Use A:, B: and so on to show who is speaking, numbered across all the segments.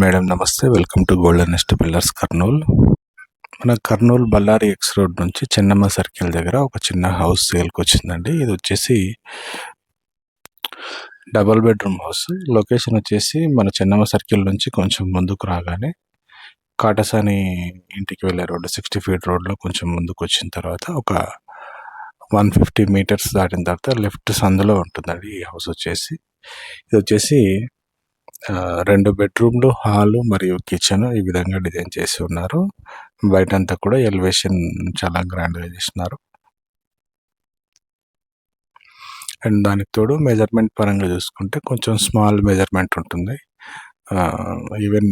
A: Madam నమస్తే welcome to golden ఎస్ట్ pillars Kurnool మన కర్నూలు బళ్ళారి ఎక్స్ రోడ్ నుంచి చెన్నమ్మ సర్కిల్ దగ్గర ఒక చిన్న హౌస్ సేల్కి వచ్చిందండి. ఇది వచ్చేసి డబల్ బెడ్రూమ్ హౌస్ లొకేషన్ వచ్చేసి మన చెన్నమ్మ సర్కిల్ నుంచి కొంచెం ముందుకు రాగానే కాటసాని ఇంటికి వెళ్ళే రోడ్డు సిక్స్టీ ఫీట్ రోడ్లో కొంచెం ముందుకు వచ్చిన తర్వాత ఒక వన్ ఫిఫ్టీ మీటర్స్ దాటిన తర్వాత లెఫ్ట్ సందులో ఉంటుందండి ఈ హౌస్ వచ్చేసి. ఇది వచ్చేసి రెండు బెడ్రూమ్లు హాలు మరియు కిచెన్ ఈ విధంగా డిజైన్ చేసి ఉన్నారు. బయట అంతా కూడా ఎలివేషన్ చాలా గ్రాండ్గా చేసినారు అండ్ దానికి తోడు మెజర్మెంట్ పరంగా చూసుకుంటే కొంచెం స్మాల్ మెజర్మెంట్ ఉంటుంది. ఈవెన్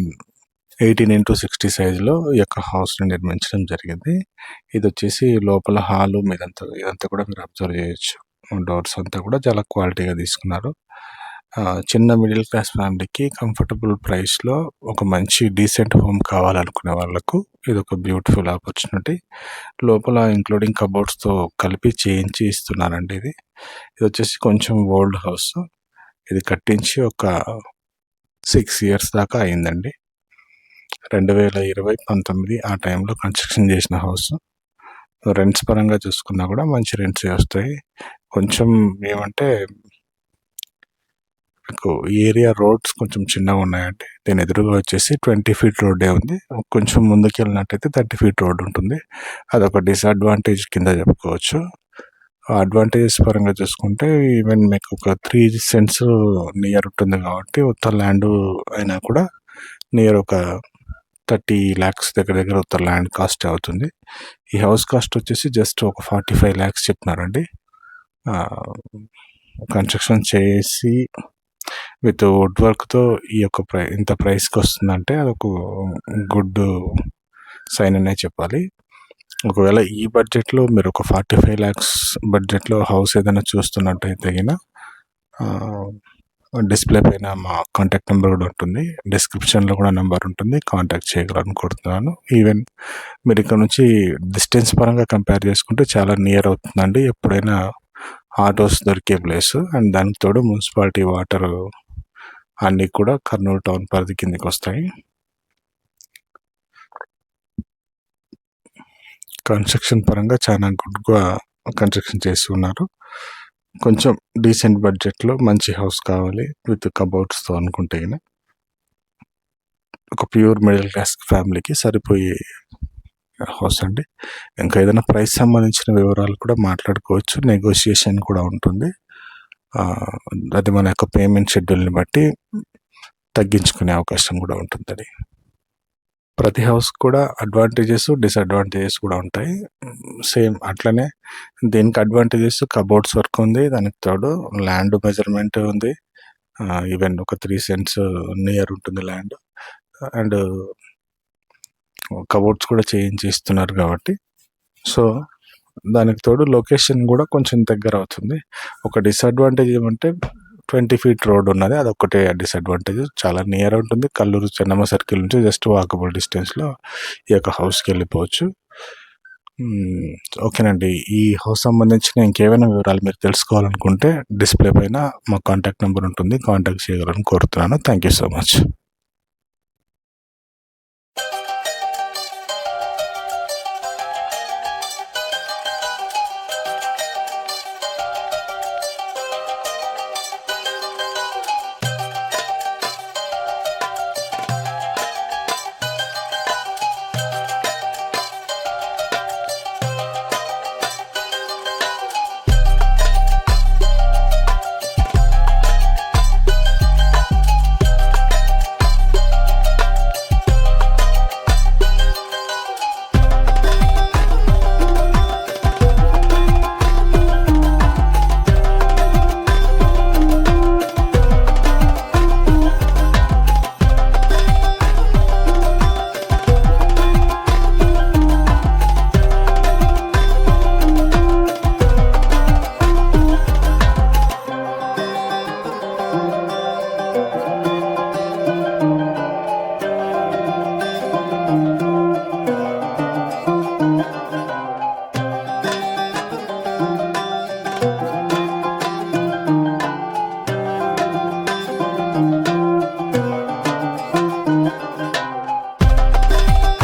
A: ఎయిటీన్ ఇంటూ సిక్స్టీ సైజులో ఈ యొక్క హౌస్ని నిర్మించడం జరిగింది. ఇది వచ్చేసి లోపల హాలు మీదంతా ఇదంతా కూడా మీరు అబ్జర్వ్ చేయొచ్చు. డోర్స్ అంతా కూడా చాలా క్వాలిటీగా తీసుకున్నారు. చిన్న మిడిల్ క్లాస్ ఫ్యామిలీకి కంఫర్టబుల్ ప్రైస్లో ఒక మంచి డీసెంట్ హోమ్ కావాలనుకునే వాళ్ళకు ఇది ఒక బ్యూటిఫుల్ ఆపర్చునిటీ. లోపల ఇంక్లూడింగ్ కబోర్డ్స్తో కలిపి చేయించి ఇస్తున్నారండి ఇది. ఇది వచ్చేసి కొంచెం ఓల్డ్ హౌస్. ఇది కట్టించి ఒక సిక్స్ ఇయర్స్ దాకా అయిందండి. రెండు వేల ఇరవై పంతొమ్మిది ఆ టైంలో కన్స్ట్రక్షన్ చేసిన హౌస్. రెంట్స్ పరంగా చూసుకున్నా కూడా మంచి రెంట్స్ వస్తాయి. కొంచెం ఏమంటే మీకు ఏరియా రోడ్స్ కొంచెం చిన్నగా ఉన్నాయండి దీని ఎదురుగా వచ్చేసి ట్వంటీ ఫీట్ రోడ్డే ఉంది. కొంచెం ముందుకు వెళ్ళినట్టయితే థర్టీ ఫీట్ రోడ్ ఉంటుంది. అదొక డిసడ్వాంటేజ్ కింద చెప్పుకోవచ్చు. అడ్వాంటేజెస్ పరంగా చూసుకుంటే ఈవెన్ మీకు ఒక త్రీ సెంట్స్ నియర్ ఉంటుంది కాబట్టి ఉత్త ల్యాండ్ అయినా కూడా నియర్ ఒక థర్టీ ల్యాక్స్ దగ్గర దగ్గర ఉత్త ల్యాండ్ కాస్ట్ అవుతుంది. ఈ హౌస్ కాస్ట్ వచ్చేసి జస్ట్ ఒక ఫార్టీ ఫైవ్ ల్యాక్స్ చెప్తున్నారండి కన్స్ట్రక్షన్ చేసి విత్ వుడ్ వర్క్తో ఈ యొక్క ప్రై ఇంత ప్రైస్కి వస్తుందంటే అదొక గుడ్ సైన్ అనే చెప్పాలి. ఒకవేళ ఈ బడ్జెట్లో మీరు ఒక ఫార్టీ ఫైవ్ ల్యాక్స్ బడ్జెట్లో హౌస్ ఏదైనా చూస్తున్నట్టయితే గిన డిస్ప్లే పైన మా కాంటాక్ట్ నెంబర్ కూడా ఉంటుంది. డిస్క్రిప్షన్లో కూడా నెంబర్ ఉంటుంది. కాంటాక్ట్ చేయగలనుకుంటున్నాను ఈవెన్ మీరు ఇక్కడ నుంచి డిస్టెన్స్ పరంగా కంపేర్ చేసుకుంటే చాలా నియర్ అవుతుందండి. ఎప్పుడైనా ఆటోస్ దొరికే ప్లేస్. అండ్ దానికి తోడు మున్సిపాలిటీ వాటర్ అన్నీ కూడా కర్నూలు టౌన్ పరిధి కిందకి వస్తాయి. కన్స్ట్రక్షన్ పరంగా చాలా గుడ్గా కన్స్ట్రక్షన్ చేసి ఉన్నారు కొంచెం డీసెంట్ బడ్జెట్లో మంచి హౌస్ కావాలి విత్ కబోర్డ్స్తో అనుకుంటే ఒక ప్యూర్ మిడిల్ క్లాస్ ఫ్యామిలీకి సరిపోయే హౌస్ అండి. ఇంకా ఏదైనా ప్రైస్ సంబంధించిన వివరాలు కూడా మాట్లాడుకోవచ్చు. నెగోషియేషన్ కూడా ఉంటుంది. అది మన యొక్క పేమెంట్ షెడ్యూల్ని బట్టి తగ్గించుకునే అవకాశం కూడా ఉంటుందండి. ప్రతి హౌస్ కూడా అడ్వాంటేజెస్ డిసడ్వాంటేజెస్ కూడా ఉంటాయి. సేమ్ అట్లనే దీనికి అడ్వాంటేజెస్ కబోర్డ్స్ వర్క్ ఉంది దానికి తోడు ల్యాండ్ మెజర్మెంట్ ఉంది. ఈవెన్ ఒక త్రీ సెంట్స్ నియర్ ఉంటుంది ల్యాండ్. అండ్ కబోర్డ్స్ కూడా చేంజ్ ఇస్తున్నారు కాబట్టి. సో దానికి తోడు లొకేషన్ కూడా కొంచెం దగ్గర అవుతుంది. ఒక డిసడ్వాంటేజ్ ఏమంటే ట్వంటీ ఫీట్ రోడ్ ఉన్నది. అదొక్కటే డిసడ్వాంటేజ్ చాలా నియర్ ఉంటుంది. కల్లూరు చెన్నమ్మ సర్కిల్ నుంచి జస్ట్ వాకబుల్ డిస్టెన్స్లో ఈ యొక్క హౌస్కి వెళ్ళిపోవచ్చు. ఓకేనండి. ఈ హౌస్ సంబంధించిన ఇంకేమైనా వివరాలు మీరు తెలుసుకోవాలనుకుంటే డిస్ప్లే పైన మా కాంటాక్ట్ నెంబర్ ఉంటుంది. కాంటాక్ట్ చేయగలని కోరుతున్నాను. Thank you so much